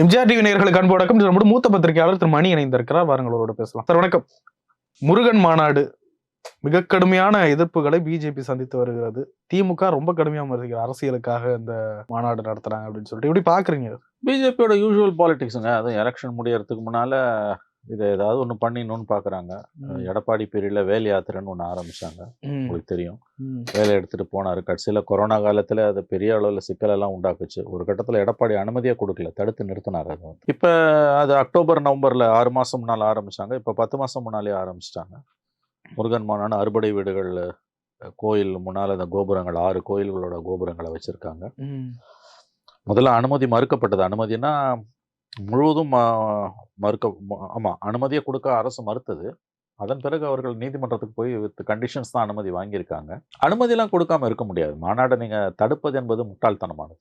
MGR TV நேர்களுக்கு அன்பு வணக்கம். இது நம்முடைய மூத்த பத்திரிகையாளர் திரு மணி இணைந்திருக்கிறார். வாருங்களோட பேசலாம். சார் வணக்கம். முருகன் மாநாடு மிக கடுமையான எதிர்ப்புகளை பிஜேபி சந்தித்து வருகிறது. திமுக ரொம்ப கடுமையா வருகிறது அரசியலுக்காக இந்த மாநாடு நடத்துறாங்க அப்படின்னு சொல்லிட்டு. எப்படி பாக்குறீங்க? பிஜேபியோட யூஸ்வல் பாலிடிக்ஸுங்க அதுவும் எலெக்ஷன் முடியறதுக்கு முன்னால இதை ஏதாவது ஒன்று பண்ணிடணும்னு பார்க்குறாங்க எடப்பாடி பீரியடில் வேல் யாத்திரைன்னு ஒன்று ஆரம்பிச்சாங்க. ம், உங்களுக்கு தெரியும். வேலை எடுத்துட்டு போனார். கடைசியில் கொரோனா காலத்தில் அது பெரிய அளவில் சிக்கலெல்லாம் உண்டாக்குச்சு. ஒரு கட்டத்தில் எடப்பாடி அனுமதியே கொடுக்கல. தடுத்து நிறுத்தினார் அது வந்து. இப்போ அது அக்டோபர் நவம்பரில் ஆறு மாதம் முன்னால் ஆரம்பிச்சாங்க. இப்போ பத்து மாதம் முன்னாலே ஆரம்பிச்சிட்டாங்க. முருகன் மாநாடு அறுபடை வீடுகள் அஹ், கோயில் முன்னால் அந்த கோபுரங்கள் ஆறு கோயில்களோட கோபுரங்களை வச்சுருக்காங்க. முதல்ல அனுமதி மறுக்கப்பட்டது. அனுமதினா முழுவதும் ம- மறுக்க ம- ஆமா அனுமதியை கொடுக்க அரசு மறுத்தது. அதன் பிறகு அவர்கள் நீதிமன்றத்துக்கு போய் வித் கண்டிஷன்ஸ் தான் அனுமதி வாங்கியிருக்காங்க. அனுமதியெல்லாம் கொடுக்காம இருக்க முடியாது. மாநாட்டை நீங்க தடுப்பது என்பது முட்டாள்தனமானது.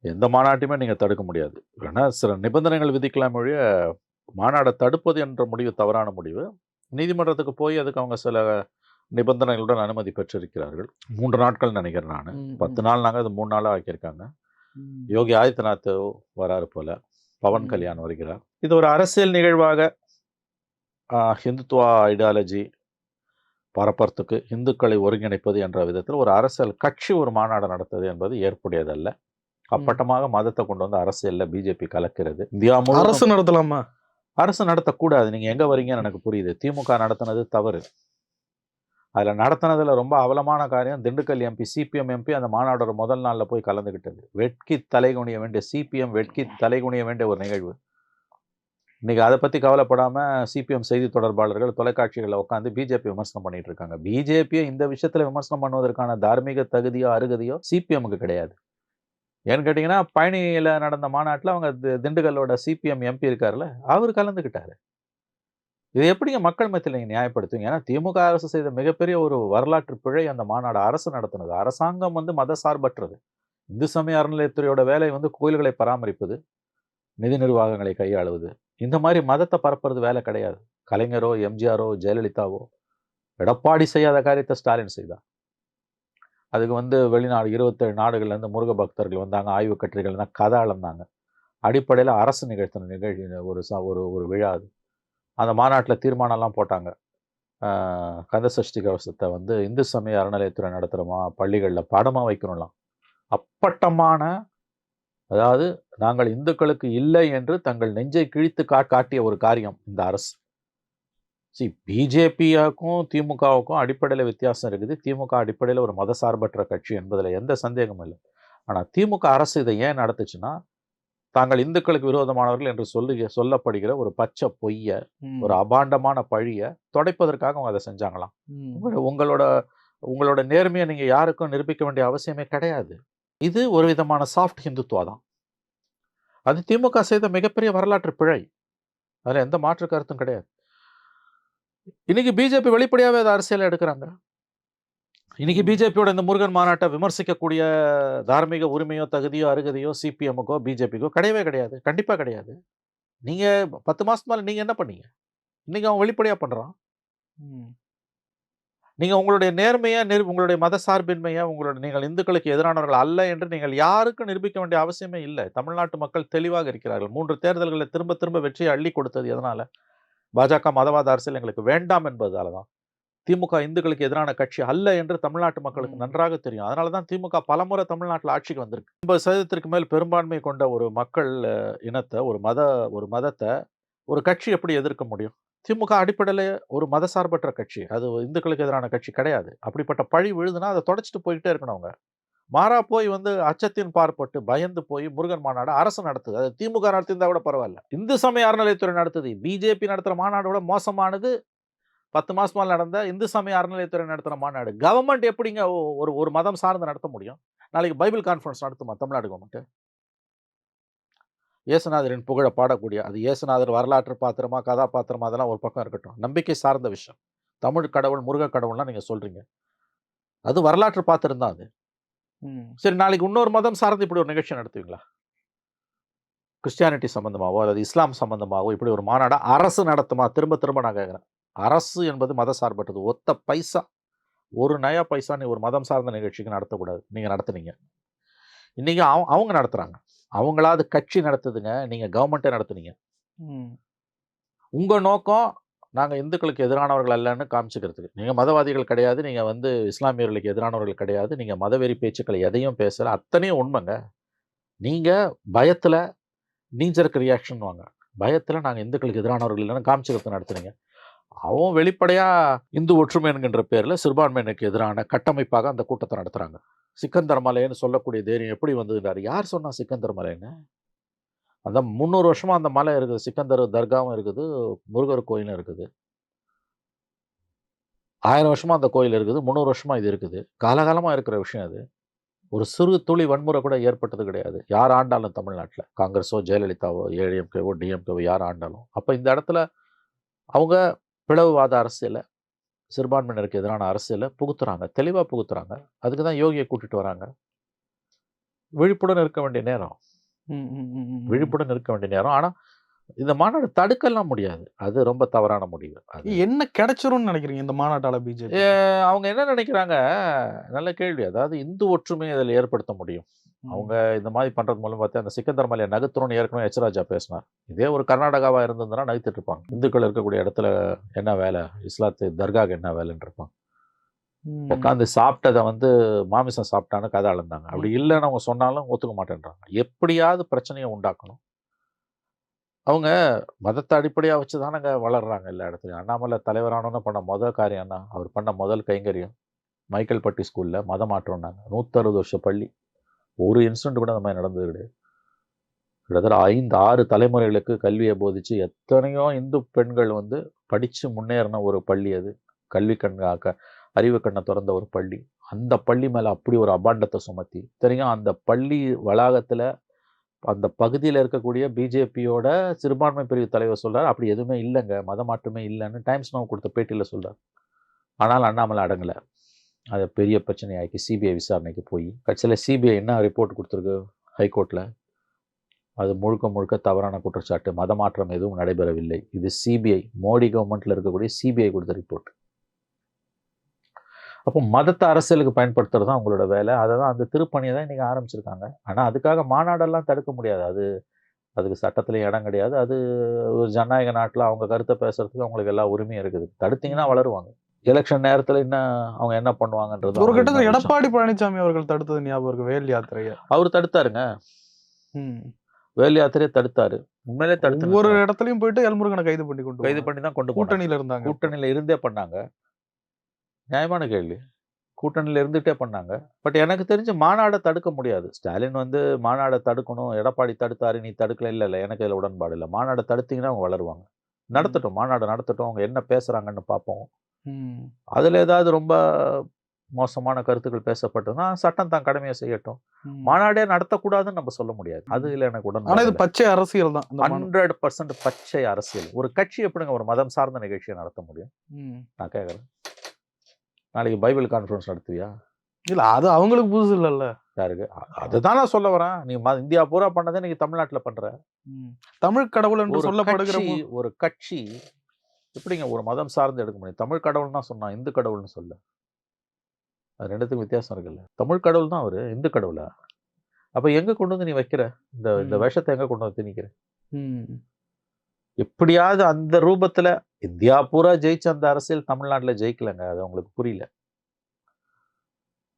எந்த மாநாட்டையுமே நீங்க தடுக்க முடியாது. வேணா சில நிபந்தனைகள் விதிக்கலாம் ஒழிய மாநாடை தடுப்பது என்ற முடிவு தவறான முடிவு. நீதிமன்றத்துக்கு போய் அதுக்கு அவங்க சில நிபந்தனைகளுடன் அனுமதி பெற்றிருக்கிறார்கள். மூன்று நாட்கள் நினைக்கிறேன் நான். பத்து நாள் நாங்கள் அது மூணு நாளாக ஆக்கியிருக்காங்க. யோகி ஆதித்யநாத் வராரு போல. பவன். கல்யாண் வருகிறார். இது ஒரு அரசியல் நிகழ்வாக ஹிந்துத்துவா ஐடியாலஜி பரப்பறதுக்கு இந்துக்களை ஒருங்கிணைப்பது என்ற விதத்தில் ஒரு அரசியல் கட்சி ஒரு மாநாடு நடத்துவது என்பது ஏற்புடையதல்ல. அப்பட்டமாக மதத்தை கொண்டு வந்து அரசியல்ல பிஜேபி கலக்கிறது. இந்தியா அரசு நடத்தலாமா? அரசு நடத்தக்கூடாது. நீங்க எங்க வரீங்கன்னு எனக்கு புரியுது. திமுக நடத்தினது தவறு. அதில் நடத்தினதில் ரொம்ப அவலமான காரியம் திண்டுக்கல் எம்பி சிபிஎம் எம்பி அந்த மாநாடோட முதல் நாளில் போய் கலந்துக்கிட்டது வெட்கி தலைகுனிய வேண்டிய சிபிஎம் வெட்கி தலைகுனிய வேண்டிய ஒரு நிகழ்வு. இன்றைக்கி அதை பற்றி கவலைப்படாமல் சிபிஎம் செய்தி தொடர்பாளர்கள் தொலைக்காட்சிகளில் உட்காந்து பிஜேபி விமர்சனம் பண்ணிகிட்டு இருக்காங்க. பிஜேபியை இந்த விஷயத்தில் விமர்சனம் பண்ணுவதற்கான தார்மீக தகுதியோ அருகதையோ சிபிஎம்முக்கு கிடையாது. ஏன்னு கேட்டிங்கன்னா பழனியில் நடந்த மாநாட்டில் அவங்க திண்டுக்கல்லோட சிபிஎம் எம்பி இருக்கார்ல அவர் கலந்துக்கிட்டாரு இது எப்படிங்க மக்கள் மத்தியில் நீங்கள் நியாயப்படுத்துவீங்க? ஏன்னா திமுக அரசு செய்த மிகப்பெரிய ஒரு வரலாற்று பிழை அந்த மாநாடு அரசு நடத்தினது. அரசாங்கம் வந்து மத சார்பற்றது. இந்து சமய அறநிலையத்துறையோட வேலை வந்து கோயில்களை பராமரிப்பது நிதி நிர்வாகங்களை கையாளுவது. இந்த மாதிரி மதத்தை பரப்புறது வேலை கிடையாது. கலைஞரோ எம்ஜிஆரோ ஜெயலலிதாவோ எடப்பாடி செய்யாத காரியத்தை ஸ்டாலின் செய்தார். அதுக்கு வந்து வெளிநாடு இருபத்தேழு நாடுகள்லேருந்து முருக பக்தர்கள் வந்தாங்க ஆய்வு கட்டுரைகள் தான் கதை அளந்தாங்க அடிப்படையில் அரசு நிகழ்த்தின நிகழ்ச்சி ஒரு ச ஒரு ஒரு விழா அது. அந்த மாநாட்டில் தீர்மானம்லாம் போட்டாங்க. கந்த சஷ்டி கவசத்தை வந்து இந்து சமய அறநிலையத்துறை நடத்துகிறோமா பள்ளிகளில் பாடமாக வைக்கணும்லாம். அப்பட்டமான அதாவது நாங்கள் இந்துக்களுக்கு இல்லை என்று தங்கள் நெஞ்சை கிழித்து கா காட்டிய ஒரு காரியம் இந்த அரசு. சி பிஜேபியாக்கும் திமுகவுக்கும் அடிப்படையில் வித்தியாசம் இருக்குது. திமுக அடிப்படையில் ஒரு மதசார்பற்ற கட்சி என்பதில் எந்த சந்தேகமும் இல்லை. ஆனால் திமுக அரசு இதை ஏன் நடத்துச்சுன்னா தாங்கள் இந்துக்களுக்கு விரோதமானவர்கள் என்று சொல்லி சொல்லப்படுகிற ஒரு பச்சை பொய்ய ஒரு அபாண்டமான பழிய துடைப்பதற்காக அவங்க அதை செஞ்சாங்களாம். உங்களோட உங்களோட நேர்மையை நீங்கள் யாருக்கும் நிரூபிக்க வேண்டிய அவசியமே கிடையாது. இது ஒரு விதமான சாஃப்ட் ஹிந்துத்துவா தான். அது திமுக செய்த மிகப்பெரிய வரலாற்று பிழை. அதில் எந்த மாற்று கருத்தும் கிடையாது. இன்னைக்கு பிஜேபி வெளிப்படையாகவே அதை அரசியல் எடுக்கிறாங்க. இன்னைக்கு பிஜேபியோட இந்த முருகன் மாநாட்டை விமர்சிக்கக்கூடிய தார்மீக உரிமையோ தகுதியோ அருகதையோ சிபிஎம்முக்கோ பிஜேபிக்கோ கிடையவே கிடையாது. கண்டிப்பாக கிடையாது. நீங்கள் பத்து மாதம் மேலே நீங்கள் என்ன பண்ணீங்க? இன்னைக்கு அவன் வெளிப்படையாக பண்ணுறான் நீங்கள் உங்களுடைய நேர்மையை நிரு உங்களுடைய மத சார்பின்மையை உங்களுடைய நீங்கள் இந்துக்களுக்கு எதிரானவர்கள் அல்ல என்று நீங்கள் யாருக்கும் நிரூபிக்க வேண்டிய அவசியமே இல்லை. தமிழ்நாட்டு மக்கள் தெளிவாக இருக்கிறார்கள். மூன்று தேர்தல்களில் திரும்ப திரும்ப வெற்றியை அள்ளி கொடுத்தது எதனால? பாஜக மதவாத அரசியல் எங்களுக்கு வேண்டாம் என்பதால தான். திமுக இந்துக்களுக்கு எதிரான கட்சி அல்ல என்று தமிழ்நாட்டு மக்களுக்கு. நன்றாக தெரியும். அதனால தான் திமுக பலமுறை தமிழ்நாட்டில் ஆட்சிக்கு வந்திருக்கு. ஐம்பது சதவீதத்திற்கு மேல் பெரும்பான்மை கொண்ட ஒரு மக்கள் இனத்தை ஒரு மத ஒரு மதத்தை ஒரு கட்சி எப்படி எதிர்க்க முடியும்? திமுக அடிப்படையில் ஒரு மதசார்பற்ற கட்சி. அது இந்துக்களுக்கு எதிரான கட்சி கிடையாது. அப்படிப்பட்ட பழி விழுதுன்னா அதை தொடச்சிட்டு போய்கிட்டே இருக்கணும் அவங்க. மாறா போய் வந்து அச்சத்தின் பார்ப்பட்டு பயந்து போய் முருகன் மாநாடு அரசு நடத்துது. அது திமுக நடத்தியிருந்தா கூட பரவாயில்ல. இந்து சமய அறநிலையத்துறை நடத்துது. பிஜேபி நடத்துகிற மாநாடோட மோசமானது. பத்து மாசமா நடந்த இந்து சமய அறநிலையத்துறை நடத்துகிற மாநாடு கவர்மெண்ட் எப்படிங்க ஒரு ஒரு மதம் சார்ந்து நடத்த முடியும்? நாளைக்கு பைபிள் கான்ஃபரன்ஸ் நடத்துமா தமிழ்நாடு கவர்மெண்ட் இயேசுநாதரின் புகழ பாடக்கூடிய அது இயேசுநாதர் வரலாற்று பாத்திரமா கதாபாத்திரமா அதெல்லாம் ஒரு பக்கம் இருக்கட்டும். நம்பிக்கை சார்ந்த விஷயம். தமிழ் கடவுள் முருக கடவுள்லாம் நீங்க சொல்றீங்க. அது வரலாற்று பாத்திரம் தான் அது. சரி நாளைக்கு இன்னொரு மதம் சார்ந்து இப்படி ஒரு நிகழ்ச்சி நடத்துவீங்களா? கிறிஸ்டியானிட்டி சம்பந்தமாவோ அல்லது இஸ்லாம் சம்பந்தமாவோ இப்படி ஒரு மாநாடா அரசு நடத்துமா? திரும்ப திரும்ப நான் கேட்குறேன். அரசு என்பது மத சார்பற்றது. ஒத்த பைசா ஒரு நயா பைசா நீ ஒரு மதம் சார்ந்த நிகழ்ச்சிக்கு நடத்தக்கூடாது. நீங்க நடத்துனீங்க. இன்னைக்கு அவங்க அவங்க நடத்துறாங்க. அவங்களாவது கட்சி நடத்துதுங்க. நீங்க கவர்மெண்ட்டே நடத்துனீங்க. ம். உங்க நோக்கம் நாங்க இந்துக்களுக்கு எதிரானவர்கள் அல்லன்னு காமிச்சுக்கிறதுக்கு. நீங்க மதவாதிகள் கிடையாது. நீங்க வந்து இஸ்லாமியர்களுக்கு எதிரானவர்கள் கிடையாது. நீங்க மதவெறி பேச்சுக்களை எதையும் பேசல. அத்தனையும் உண்மைங்க. நீங்க பயத்துல நீஞ்சருக்கு ரியாக்ஷன் வாங்க. பயத்துல நாங்க இந்துக்களுக்கு எதிரானவர்கள் இல்லைன்னு காமிச்சுக்கிறது நடத்துனீங்க. அவன் வெளிப்படையாக இந்து ஒற்றுமை என்கின்ற பேரில் சிறுபான்மையினருக்கு எதிரான கட்டமைப்பாக அந்த கூட்டத்தை நடத்துகிறாங்க சிக்கந்தர் மலைன்னு சொல்லக்கூடிய தைரியம் எப்படி வந்ததுன்றார். யார் சொன்னால் சிக்கந்தர் மலைன்னு? அந்த முந்நூறு வருஷமாக அந்த மலை இருக்குது. சிக்கந்தர் தர்காவும் இருக்குது. முருகர் கோயிலும் இருக்குது. ஆயிரம் வருஷமாக அந்த கோயில் இருக்குது. முந்நூறு வருஷமாக இது இருக்குது. காலகாலமாக இருக்கிற விஷயம் அது. ஒரு சிறு துளி வன்முறை கூட ஏற்பட்டது கிடையாது. யார் ஆண்டாலும் தமிழ்நாட்டில்? காங்கிரஸோ ஜெயலலிதாவோ ஏடிஎம்கேவோ டிஎம்கேவோ யார் ஆண்டாலும். அப்போ இந்த இடத்துல அவங்க பிளவுவாத அரசியலை சிறுபான்மையினருக்கு எதிரான அரசியலை புகுத்துறாங்க. தெளிவாக புகுத்துறாங்க. அதுக்கு தான் யோகியை கூட்டிட்டு வராங்க. விழிப்புடன் இருக்க வேண்டிய நேரம். விழிப்புடன் இருக்க வேண்டிய நேரம். ஆனால் இந்த மாநாடு தடுக்கலாம் முடியாது. அது ரொம்ப தவறான முடிவு. அது என்ன கிடைச்சிரும்னு நினைக்கிறீங்க இந்த மாநாட்டால பிஜேபி அவங்க என்ன நினைக்கிறாங்க? நல்ல கேள்வி. அதாவது இந்து ஒற்றுமையை இதில் ஏற்படுத்த முடியும். அவங்க இந்த மாதிரி பண்றது மூலம் பார்த்தா அந்த சிக்கந்தர் மலையை நகர்த்தணும்னு ஏற்கனவே எச் ராஜா பேசினார். இதே ஒரு கர்நாடகாவா இருந்ததுன்னா நகர்த்திட்டு இருப்பாங்க. இந்துக்கள் இருக்கக்கூடிய இடத்துல என்ன வேலை? இஸ்லாத்து தர்காக்கு என்ன வேலைன்னு இருப்பாங்க. உட்காந்து சாப்பிட்டதை வந்து மாமிசம் சாப்பிட்டான்னு கதை அளந்தாங்க. அப்படி இல்லைன்னு அவங்க சொன்னாலும் ஒத்துக்க மாட்டேன்றாங்க. எப்படியாவது பிரச்சனையை உண்டாக்கணும். அவங்க மதத்தை அடிப்படையாக வச்சு தானங்க வளர்றாங்க எல்லா இடத்துலையும். அண்ணாமலை தலைவரானோன்னு பண்ண முதல் காரியம் என்ன? அவர் பண்ண முதல் கைங்கரியம் மைக்கேல்பட்டி ஸ்கூலில் மதம் மாற்றம்னாங்க. நூற்றறுபது வருஷ பள்ளி. ஒரு இன்சிடென்ட் கூட அந்த மாதிரி நடந்தது கிடையாது. கிட்டத்தட்ட ஐந்து ஆறு தலைமுறைகளுக்கு கல்வியை போதிச்சு எத்தனையோ இந்து பெண்கள் வந்து படித்து முன்னேறின ஒரு பள்ளி அது. கல்வி கண்காக்க க- அறிவு கண்ணை திறந்த ஒரு பள்ளி. அந்த பள்ளி மேலே அப்படி ஒரு அபாண்டத்தை சுமத்தி தெரியும் அந்த பள்ளி வளாகத்தில் அந்த பகுதியில் இருக்கக்கூடிய பிஜேபியோட சிறுபான்மை பிரிவு தலைவர் சொல்கிறார் அப்படி எதுவுமே இல்லைங்க. மத இல்லைன்னு டைம்ஸ் நோ கொடுத்த பேட்டியில் சொல்கிறார் ஆனால் அண்ணாமலை அடங்கலை. அதை பெரிய பிரச்சனையாக்கி சிபிஐ விசாரணைக்கு போய். கட்சியில் சிபிஐ என்ன ரிப்போர்ட் கொடுத்துருக்கு ஹைகோர்ட்டில் அது முழுக்க முழுக்க தவறான குற்றச்சாட்டு. மத மாற்றம் எதுவும் நடைபெறவில்லை. இது சிபிஐ மோடி கவர்மெண்ட்டில் இருக்கக்கூடிய சிபிஐ கொடுத்த ரிப்போர்ட் அப்போ மதத்தை அரசியலுக்கு பயன்படுத்துறது தான் உங்களோட வேலை. அதை தான் அந்த திருப்பணியை தான் இன்றைக்கி ஆரம்பிச்சிருக்காங்க. ஆனால் அதுக்காக மாநாடெல்லாம் தடுக்க முடியாது. அது அதுக்கு சட்டத்தில் இடம் கிடையாது. அது ஒரு ஜனநாயக நாட்டில் அவங்க கருத்தை பேசுகிறதுக்கு அவங்களுக்கு எல்லா உரிமையும் இருக்குது. தடுத்தீங்கன்னா வளருவாங்க. எலெக்ஷன் நேரத்தில் என்ன அவங்க என்ன பண்ணுவாங்கன்றது ஒரு கட்டத்துல விஷயம். எடப்பாடி பழனிசாமி அவர்கள் தடுத்தது ஞாபகம் இருக்கு வேல் யாத்திரைய. அவர் தடுத்தாருங்க. வேல் யாத்திரையை தடுத்தாரு. உண்மையிலே தடுத்து நிறுத்தினாரு. இடத்துலயும் போயிட்டு எல்முருகனை கைது பண்ணி கொண்டு கைது. பண்ணி தான் கொண்டு கூட்டணியில இருந்தாங்க. கூட்டணியில இருந்தே பண்ணாங்க. நியாயமான கேள்வி. கூட்டணியில இருந்துட்டே பண்ணாங்க. பட் எனக்கு தெரிஞ்சு மாநாடை தடுக்க முடியாது. ஸ்டாலின் வந்து மாநாடை தடுக்கணும் எடப்பாடி தடுத்தாரு நீ தடுக்கல இல்ல இல்ல எனக்கு இதுல உடன்பாடு இல்லை. மாநாடை தடுத்தீங்கன்னா அவங்க வளருவாங்க. நடத்தட்டும் மாநாடு நடத்தட்டும். அவங்க என்ன பேசுறாங்கன்னு பார்ப்போம். அதுல ஏதாவது ரொம்ப மோசமான கருத்துக்கள் பேசப்பட்டதுன்னா சட்டம் தான் கடமையை செய்யட்டும். மாநாடே நடத்தக்கூடாதுன்னு நம்ம சொல்ல முடியாது. அதுல எனக்கு ஆனா உடன்பாடு இது இல்லை. பச்சை அரசியல் தான். ஹண்ட்ரட் பர்சன்ட் பச்சை அரசியல். ஒரு கட்சி எப்படிங்க ஒரு மதம் சார்ந்த நிகழ்ச்சியை நடத்த முடியும். நான் கேட்குறேன் நாளைக்கு பைபிள் கான்ஃபரன்ஸ் நடத்துவியா? இல்ல அது அவங்களுக்கு புதுசு இல்லல்ல. யாருக்கு? அதுதான் நான் சொல்ல வரேன். நீ இந்தியா பூரா பண்ணதை நீங்க தமிழ்நாட்டுல பண்ற. தமிழ் கடவுள் என்று சொல்லப்படுகிற ஒரு கட்சி எப்படிங்க ஒரு மதம் சார்ந்து எடுக்க முடியும்? தமிழ் கடவுள் தான் சொன்னான் இந்து கடவுள்னு சொல்ல. அது ரெண்டுத்துக்கும் வித்தியாசம் இருக்குல்ல. தமிழ் கடவுள் தான் அவரு இந்து கடவுளா? அப்ப எங்க கொண்டு வந்து நீ வைக்கிற? இந்த இந்த. விஷத்தை எங்க கொண்டு வந்து திணிக்கிற? ம். எப்படியாவது அந்த ரூபத்துல இந்தியா பூரா ஜெயிச்ச அந்த அரசியல் தமிழ்நாட்டுல ஜெயிக்கலங்க. அது அவங்களுக்கு புரியல.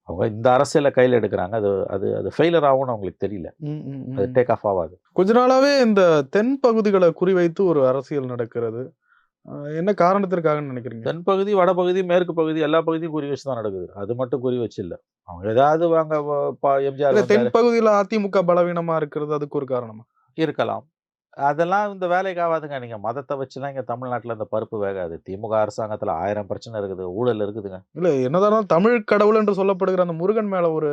அவங்க இந்த அரசியலை கையில் எடுக்கிறாங்க. அது அது அது ஃபெயிலர் ஆகும்னு அவங்களுக்கு தெரியல. அது டேக் ஆஃப் ஆகாது. கொஞ்ச நாளாவே இந்த தென் பகுதிகளை குறிவைத்து ஒரு அரசியல் நடக்கிறது. என்ன காரணத்திற்காகன்னு நினைக்கிறீங்க? தென்பகுதி வடபகுதி மேற்கு பகுதி எல்லா பகுதியும் குறி வச்சு தான் நடக்குது. அது மட்டும் குறி வச்சு இல்ல. அவங்க ஏதாவது வாங்க எம்ஜிஆர் இல்ல வந்தாரு. தென் பகுதியில அதிமுக பலவீனமா இருக்கிறது அதுக்கு ஒரு காரணமா? இருக்கலாம். அதெல்லாம் இந்த வேலைக்கு ஆகாதுங்க. நீங்க மதத்தை வச்சுலாம் இங்க தமிழ்நாட்டுல இந்த பருப்பு வேகாது. திமுக அரசாங்கத்துல ஆயிரம் பிரச்சனை இருக்குது. ஊழல் இருக்குதுங்க. இல்ல என்னதான் தமிழ் கடவுள் என்று சொல்லப்படுகிற அந்த முருகன் மேல ஒரு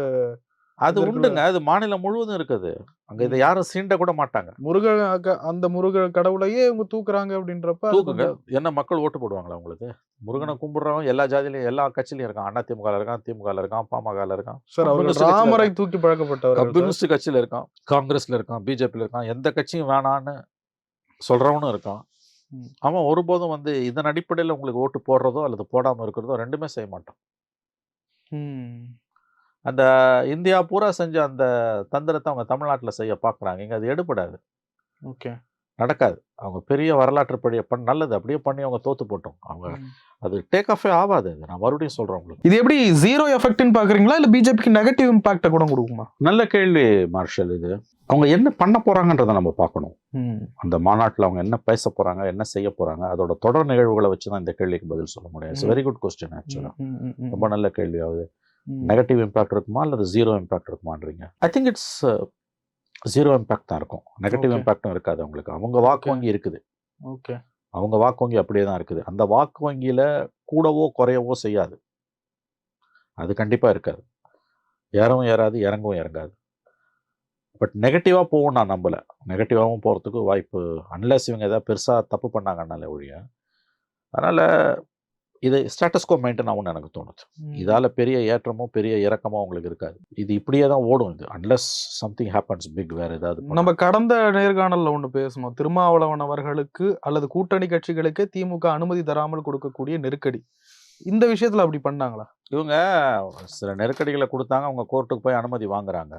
அது. உண்டுங்க. அது மாநிலம் முழுவதும் இருக்குது. அங்க இதை யாரும் சீண்ட கூட மாட்டாங்க. முருக அந்த முருக கடவுளையே இவங்க தூக்குறாங்க அப்படின்றப்ப தூக்குங்க. என்ன மக்கள் ஓட்டு போடுவாங்களா உங்களுக்கு? முருகனை கும்பிடுறவன் எல்லா ஜாதியிலையும் எல்லா கட்சியிலையும் இருக்கான். அண்ணா திமுக இருக்கான் திமுக இருக்கான் பாமக இருக்கான். சார் அவர் ராமரை தூக்கி பழக்கப்பட்டவர். கம்யூனிஸ்ட் கட்சியில இருக்கான். காங்கிரஸ்ல இருக்கான். பிஜேபியில் இருக்கான். எந்த கட்சியும் வேணான்னு சொல்றவனும் இருக்கான். அவன் ஒருபோதும் வந்து இதன் அடிப்படையில் உங்களுக்கு ஓட்டு போடுறதோ அல்லது போடாம இருக்கிறதோ ரெண்டுமே செய்ய மாட்டான். அந்த இந்தியா பூரா செஞ்ச அந்த தந்திரத்தை அவங்க தமிழ்நாட்டில் செய்ய பார்க்குறாங்க இங்கே அது எடுபடாது. ஓகே. நடக்காது. அவங்க பெரிய வரலாற்று படி பண்ண நல்லது. அப்படியே பண்ணி அவங்க தோத்து போட்டோம். அவங்க அது டேக் ஆஃபே ஆகாது. அது நான் மறுபடியும் சொல்கிறேன் உங்களுக்கு. இது எப்படி ஜீரோ எஃபெக்ட்னு பாக்குறீங்களா? இல்ல பிஜேபிக்கு நெகட்டிவ் இம்பாக்ட கூட கொடுக்குமா? நல்ல கேள்வி மார்ஷல் இது. அவங்க என்ன பண்ண போறாங்கன்றதை நம்ம பார்க்கணும். அந்த மாநாட்டில் அவங்க என்ன பேச போறாங்க என்ன செய்ய போறாங்க அதோட தொடர் நிகழ்வுகளை வச்சு தான் இந்த கேள்விக்கு பதில் சொல்ல முடியும். இட்ஸ். வெரி குட் கொஸ்டின் ஆக்சுவலாக ரொம்ப நல்ல கேள்வியாவது. நெகட்டிவ் இம்பாக்ட் இருக்குமா அல்லது zero impact இருக்குமான்றீங்க? I think it's zero impact தான் இருக்கும். நெகட்டிவ். இம்பாக்டும் இருக்காது அவங்களுக்கு. அவங்க வாக்கு. வங்கி இருக்குது. ஓகே அவங்க வாக்கு வங்கி அப்படியே தான் இருக்குது. அந்த வாக்கு வங்கியில கூடவோ குறையவோ செய்யாது. அது கண்டிப்பா இருக்காது. ஏறவும் ஏறாது இறங்கவும் இறங்காது. பட் நெகட்டிவாக போகும் நான் நம்பல. நெகட்டிவாகவும் போகிறதுக்கு வாய்ப்பு அன்லெஸ் இவங்க ஏதாவது பெருசாக தப்பு பண்ணாங்கன்னால ஒழிய. அதனால் இது ஸ்டேட்டஸ்கோ மெயின்டைன் ஆகும்னு எனக்கு தோணுது. இதால் பெரிய ஏற்றமோ பெரிய இறக்கமோ அவங்களுக்கு இருக்காது. இது இப்படியே தான் ஓடும் இது. அன்லெஸ் சம்திங் ஹேப்பன்ஸ் பிக் வேறு ஏதாவது. நம்ம கடந்த நேர்காணல்ல ஒண்ணு பேசணும் திருமாவளவன் அவர்களுக்கு அல்லது கூட்டணி கட்சிகளுக்கே திமுக அனுமதி தராமல் கொடுக்கக்கூடிய நெருக்கடி. இந்த விஷயத்துல அப்படி பண்ணாங்களா? இவங்க சில நெருக்கடிகளை கொடுத்தாங்க. அவங்க கோர்ட்டுக்கு போய் அனுமதி வாங்குறாங்க.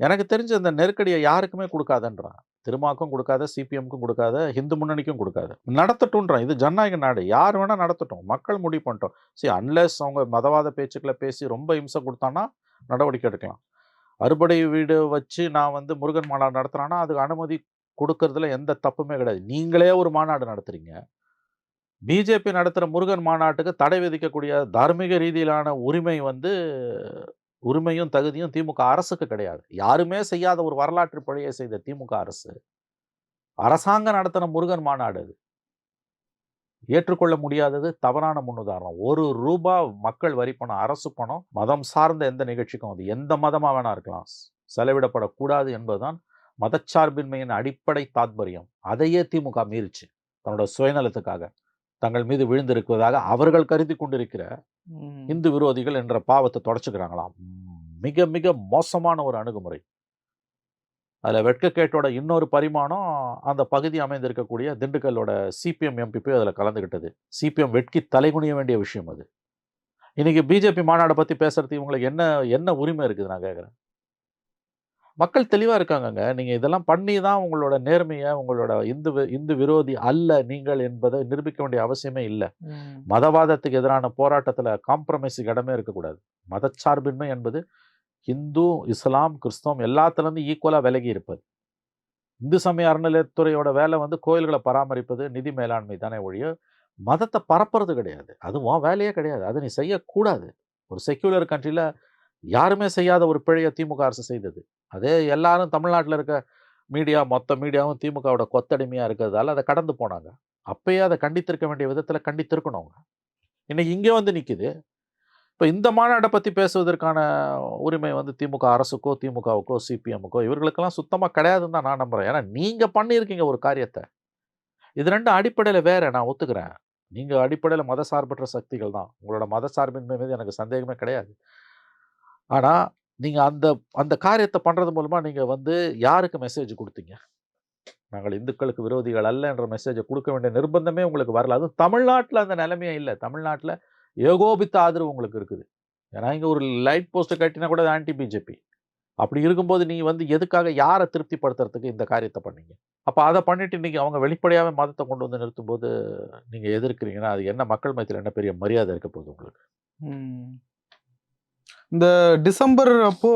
எனக்கு தெரிஞ்ச இந்த நெருக்கடியை யாருக்குமே கொடுக்காதன்றான். திருமாக்கும் கொடுக்காத சிபிஎம்க்கும் கொடுக்காத ஹிந்து முன்னணிக்கும் கொடுக்காது. நடத்தட்டும்ன்றான். இது ஜனநாயக நாடு. யார் வேணால் நடத்தட்டும். மக்கள் முடிவு பண்ணிட்டோம். சரி அன்லெஸ் அவங்க மதவாத பேச்சுக்களை பேசி ரொம்ப இம்சை கொடுத்தான்னா நடவடிக்கை எடுக்கலாம். அறுபடை வீடு வச்சு நான் வந்து முருகன் மாநாடு நடத்துகிறேன்னா அதுக்கு அனுமதி கொடுக்கறதுல எந்த தப்புமே கிடையாது. நீங்களே ஒரு மாநாடு நடத்துகிறீங்க பிஜேபி நடத்துகிற முருகன் மாநாட்டுக்கு தடை விதிக்கக்கூடிய தார்மீக ரீதியிலான உரிமை வந்து உரிமையும் தகுதியும் திமுக அரசுக்கு கிடையாது. யாருமே செய்யாத ஒரு வரலாற்று பிழையை செய்த திமுக அரசு அரசாங்கம் நடத்தின முருகன் மாநாடு அது. ஏற்றுக்கொள்ள முடியாதது தவறான முன்னுதாரணம். ஒரு ரூபா மக்கள் வரி பணம் அரசு பணம் மதம் சார்ந்த எந்த நிகழ்ச்சிக்கும் அது எந்த மதமாக வேணா இருக்கலாம். செலவிடப்படக்கூடாது என்பதுதான் மதச்சார்பின்மையின் அடிப்படை தாத்பரியம். அதையே திமுக மீறிச்சு தன்னோட சுயநலத்துக்காக. தங்கள் மீது விழுந்திருப்பதாக அவர்கள் கருதி கொண்டிருக்கிற இந்து விரோதிகள் என்ற பாவத்தை தொடச்சுக்கிறாங்களாம். மிக மிக மோசமான ஒரு அணுகுமுறை. அதில் வெட்கக்கேட்டோட இன்னொரு பரிமாணம் அந்த பகுதி அமைந்திருக்கக்கூடிய திண்டுக்கல்லோட சிபிஎம் எம்பி போய் அதில் கலந்துக்கிட்டது சிபிஎம் வெட்கி தலைகுனிய வேண்டிய விஷயம் அது. இன்னைக்கு பிஜேபி மாநாடை பற்றி பேசுறதுக்கு இவங்களுக்கு என்ன என்ன உரிமை இருக்குது நான் கேட்குறேன் மக்கள் தெளிவாக இருக்காங்கங்க. நீங்கள் இதெல்லாம் பண்ணி தான் உங்களோட நேர்மையை உங்களோட இந்து இந்து விரோதி அல்ல நீங்கள் என்பதை நிரூபிக்க வேண்டிய அவசியமே இல்லை. மதவாதத்துக்கு எதிரான போராட்டத்தில் காம்ப்ரமைஸுக்கு இடமே இருக்கக்கூடாது. மதச்சார்பின்மை என்பது இந்து இஸ்லாம் கிறிஸ்தவம் எல்லாத்துலேருந்து ஈக்குவலாக விலகி இருப்பது. இந்து சமய அறநிலையத்துறையோட வேலை வந்து கோயில்களை பராமரிப்பது நிதி மேலாண்மை தானே ஒழிய மதத்தை பரப்புறது கிடையாது. அது உன் வேலையே கிடையாது. அது நீ செய்யக்கூடாது. ஒரு செக்யூலர் கண்ட்ரியில் யாருமே செய்யாத ஒரு பிழையை திமுக அரசு செய்தது. அதே எல்லாரும் தமிழ்நாட்டில் இருக்க மீடியா மொத்த மீடியாவும் திமுகவோட கொத்தடிமையாக இருக்கிறதால அதை கடந்து போனாங்க. அப்பயே அதை கண்டித்திருக்க வேண்டிய விதத்தில் கண்டித்திருக்கணும் அவங்க. இன்னைக்கு இங்கே வந்து நிற்குது இப்போ இந்த மாநாட்டை பற்றி பேசுவதற்கான உரிமை வந்து திமுக அரசுக்கோ திமுகவுக்கோ சிபிஎம்முக்கோ இவர்களுக்கெல்லாம் சுத்தமாக கிடையாதுன்னு தான் நான் நம்புகிறேன் ஏன்னா நீங்கள் பண்ணியிருக்கீங்க ஒரு காரியத்தை. இது ரெண்டு அடிப்படையில் வேறு நான் ஒத்துக்கிறேன். நீங்கள் அடிப்படையில் மதசார்பற்ற சக்திகள் தான். உங்களோட மதசார்பின்மை மீது எனக்கு சந்தேகமே கிடையாது. ஆனால் நீங்கள் அந்த அந்த காரியத்தை பண்ணுறது மூலமாக நீங்கள் வந்து யாருக்கு மெசேஜ் கொடுத்தீங்க? நாங்கள் இந்துக்களுக்கு விரோதிகள் அல்ல என்ற மெசேஜை கொடுக்க வேண்டிய நிர்பந்தமே உங்களுக்கு வரல. அதுவும் தமிழ்நாட்டில் அந்த நிலைமையே இல்லை. தமிழ்நாட்டில் ஏகோபித்த ஆதரவு உங்களுக்கு இருக்குது. ஏன்னா இங்கே ஒரு லைட் போஸ்ட்டை கட்டினா கூட ஆன்டி பிஜேபி அப்படி இருக்கும்போது நீங்கள் வந்து எதுக்காக யாரை திருப்திப்படுத்துறதுக்கு இந்த காரியத்தை பண்ணீங்க? அப்போ அதை பண்ணிட்டு நீங்கள் அவங்க வெளிப்படையாகவே மதத்தை கொண்டு வந்து நிறுத்தும்போது நீங்கள் எதிர்க்கிறீங்கன்னா அது என்ன மக்கள் மத்தியில் என்ன பெரிய மரியாதை இருக்க போகுது உங்களுக்கு? இந்த டிசம்பர் அப்போ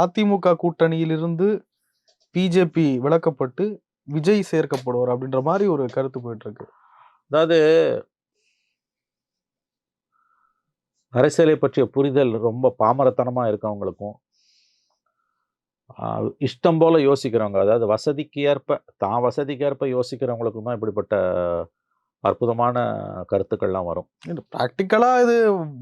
அதிமுக கூட்டணியிலிருந்து பிஜேபி விலக்கப்பட்டு விஜய் சேர்க்கப்படுவார் அப்படின்ற மாதிரி ஒரு கருத்து போயிட்டு இருக்கு அதாவது அரசியலை பற்றிய புரிதல் ரொம்ப பாமரத்தனமாக இருக்கவங்களுக்கும் இஷ்டம் போல யோசிக்கிறவங்க அதாவது வசதிக்கு ஏற்ப தான் வசதிக்கு ஏற்ப யோசிக்கிறவங்களுக்கும் தான் இப்படிப்பட்ட அற்புதமான கருத்துக்கள்லாம் வரும். பிராக்டிக்கலா இது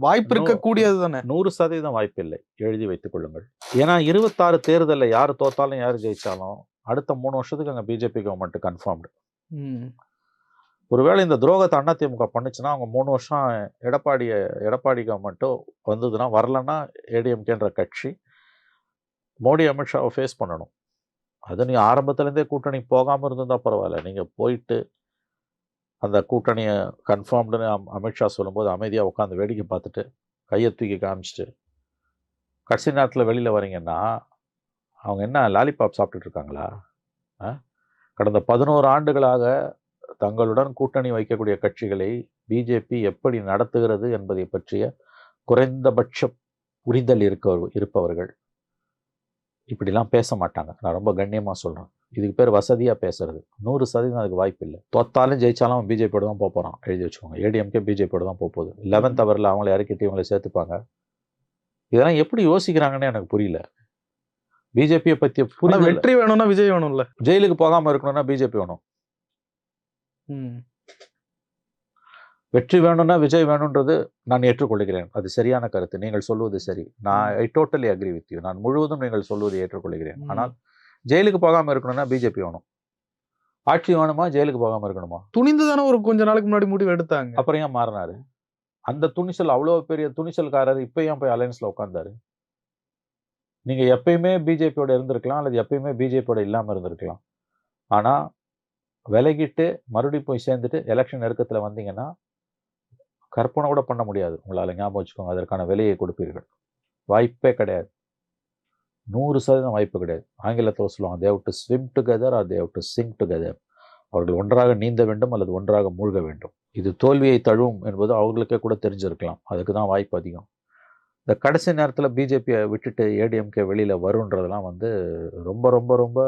வாய்ப்பு. இருக்கக்கூடியது தானே நூறு சதவீதம் வாய்ப்பில்லை எழுதி வைத்துக் கொள்ளுங்கள். ஏன்னா இருபத்தாறு தேர்தலில் யார் தோத்தாலும் யார் ஜெயிச்சாலும் அடுத்த மூணு வருஷத்துக்கு அங்கே பிஜேபி கவர்மெண்ட் கன்ஃபார்ம்டு. ஒருவேளை இந்த துரோகத்தை அதிமுக பண்ணுச்சுன்னா அவங்க மூணு வருஷம் எடப்பாடிய எடப்பாடி கவர்மெண்ட்டோ வந்ததுன்னா வரலன்னா ஏடிஎம்கேன்ற கட்சி மோடி அமித்ஷாவை ஃபேஸ் பண்ணணும். அது நீ ஆரம்பத்துலேருந்தே கூட்டணி போகாமல் இருந்திருந்தா பரவாயில்ல. நீங்கள் போயிட்டு அந்த கூட்டணியை கன்ஃபார்ம்டுன்னு அம் அமித்ஷா சொல்லும்போது அமைதியாக உட்காந்து வேடிக்கை பார்த்துட்டு கையை தூக்கி காமிச்சிட்டு கடைசி நேரத்தில் வெளியில் வரீங்கன்னா அவங்க என்ன லாலிபாப் சாப்பிட்டுட்டு இருக்காங்களா? கடந்த பதினோரு ஆண்டுகளாக தங்களுடன் கூட்டணி வைக்கக்கூடிய கட்சிகளை பிஜேபி எப்படி நடத்துகிறது என்பதை பற்றிய குறைந்தபட்ச புரிதல் இருக்க இருப்பவர்கள். இப்படிலாம் பேச மாட்டாங்க. நான் ரொம்ப கண்ணியமாக சொல்கிறேன் இதுக்கு பேர் வசதியாக பேசுறது. நூறு சதவீதம் அதுக்கு வாய்ப்பு இல்லை. தோத்தாலும் ஜெயிச்சாலும் பிஜேபியோட தான் போக போகிறான் எழுதி வச்சுக்கோங்க. ஏடிஎம்கே பிஜேபியோட தான் போக போகுது லெவன்த் ஹவரில் அவங்கள இறக்கிட்டு இவங்களை சேர்த்துப்பாங்க. இதெல்லாம் எப்படி யோசிக்கிறாங்கன்னு எனக்கு புரியல. பிஜேபியை பற்றிய புரிதல் வெற்றி வேணும்னா விஜய் வேணும்ல. ஜெயிலுக்கு போகாமல் இருக்கணும்னா பிஜேபி வேணும். வெற்றி வேணும்னா விஜய் வேணுன்றது நான் ஏற்றுக்கொள்கிறேன். அது சரியான கருத்து. நீங்கள் சொல்வது சரி. நான் I totally agree with you நான் முழுவதும் நீங்கள் சொல்வதை ஏற்றுக்கொள்கிறேன். ஆனால் ஜெயிலுக்கு போகாமல் இருக்கணும்னா பிஜேபி வேணும் ஆட்சி வேணுமா ஜெயிலுக்கு போகாமல் இருக்கணுமா? துணிந்து தானே ஒரு கொஞ்ச நாளைக்கு முன்னாடி முடிவு எடுத்தாங்க. அப்புறம் ஏன் மாறினாரு? அந்த துணிச்சல் அவ்வளோ பெரிய துணிச்சல்காரர் இப்போ ஏன் போய் அலையன்ஸில் உட்காந்தாரு நீங்க எப்பயுமே பிஜேபியோட இருந்திருக்கலாம் அல்லது எப்பயுமே பிஜேபியோட இல்லாமல் இருந்திருக்கலாம். ஆனா விலகிட்டு மறுபடியும் போய் சேர்ந்துட்டு எலெக்ஷன் நெருக்கத்தில் வந்தீங்கன்னா கற்பனை கூட பண்ண முடியாது. உங்களால் ஞாபகம் வச்சுக்கோங்க அதற்கான விலையை கொடுப்பீர்கள். வாய்ப்பே கிடையாது. நூறு சதவீதம் வாய்ப்பு கிடையாது. ஆங்கிலத்தில் சொல்லுவாங்க they to swim together or they to sing together அவர்கள் ஒன்றாக நீந்த வேண்டும் அல்லது ஒன்றாக மூழ்க வேண்டும். இது தோல்வியை தழுவும் என்பது அவர்களுக்கே கூட தெரிஞ்சிருக்கலாம். அதுக்கு தான் வாய்ப்பு அதிகம். இந்த கடைசி நேரத்தில் பிஜேபியை விட்டுட்டு ஏடிஎம்கே வெளியில் வருன்றதெல்லாம் வந்து ரொம்ப ரொம்ப ரொம்ப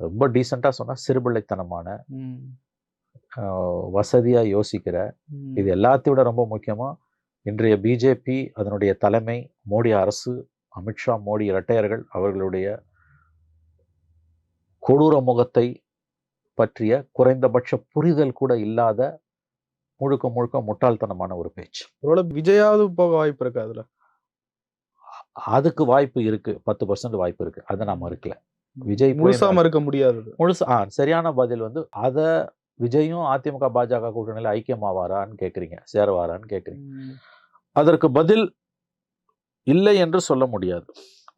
ரொம்ப டீசெண்டாக சொன்னால் சிறுபிள்ளைத்தனமான. வசதியாக யோசிக்கிற. இது எல்லாத்தையும் விட ரொம்ப முக்கியமாக இன்றைய பிஜேபி அதனுடைய தலைமை மோடி அரசு அமித்ஷா மோடி இரட்டையர்கள் அவர்களுடைய கொடூர முகத்தை பற்றிய குறைந்தபட்ச புரிதல் கூட இல்லாத முழுக்க முழுக்க முட்டாள்தனமான ஒரு பேச்சு. ஒருவேளை விஜயாவது போக வாய்ப்பு இருக்கு அதுல? அதுக்கு வாய்ப்பு இருக்கு. பத்து பர்சன்ட் வாய்ப்பு இருக்கு. அதை நான் மறுக்கல. விஜய் முழுசா மறுக்க முடியாது முழுசு ஆ சரியான பதில் வந்து அதை விஜயும் அதிமுக பாஜக கூட்டணியில் ஐக்கியமாவாரான்னு கேட்குறீங்க சேரவாரான்னு கேட்குறீங்க. அதற்கு பதில் இல்லை என்று சொல்ல முடியாது.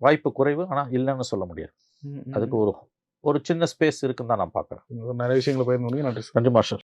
வாய்ப்பு குறைவு ஆனால் இல்லைன்னு சொல்ல முடியாது. அதுக்கு ஒரு ஒரு சின்ன ஸ்பேஸ் இருக்குன்னு தான் நான் பார்க்குறேன். நிறைய விஷயங்களை பயிர்ந்து நன்றி நன்றி மாஸ்டர்.